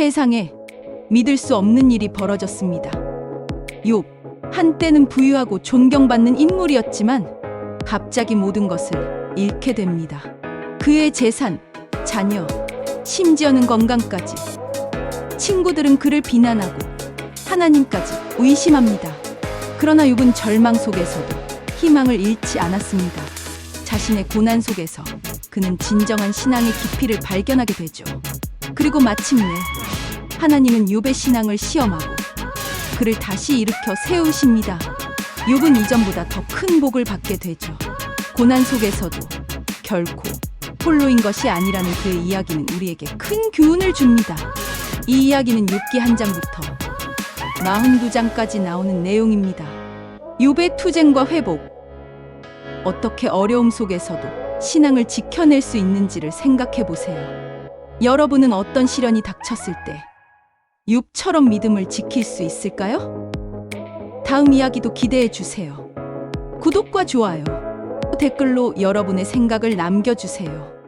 세상에 믿을 수 없는 일이 벌어졌습니다. 욥, 한때는 부유하고 존경받는 인물이었지만 갑자기 모든 것을 잃게 됩니다. 그의 재산, 자녀, 심지어는 건강까지. 친구들은 그를 비난하고 하나님까지 의심합니다. 그러나 욥은 절망 속에서도 희망을 잃지 않았습니다. 자신의 고난 속에서 그는 진정한 신앙의 깊이를 발견하게 되죠. 그리고 마침내 하나님은 욥의 신앙을 시험하고 그를 다시 일으켜 세우십니다. 욥은 이전보다 더 큰 복을 받게 되죠. 고난 속에서도 결코 홀로인 것이 아니라는 그의 이야기는 우리에게 큰 교훈을 줍니다. 이 이야기는 욥기 한 장부터 42장까지 나오는 내용입니다. 욥의 투쟁과 회복, 어떻게 어려움 속에서도 신앙을 지켜낼 수 있는지를 생각해 보세요. 여러분은 어떤 시련이 닥쳤을 때 욥처럼 믿음을 지킬 수 있을까요? 다음 이야기도 기대해 주세요. 구독과 좋아요, 댓글로 여러분의 생각을 남겨주세요.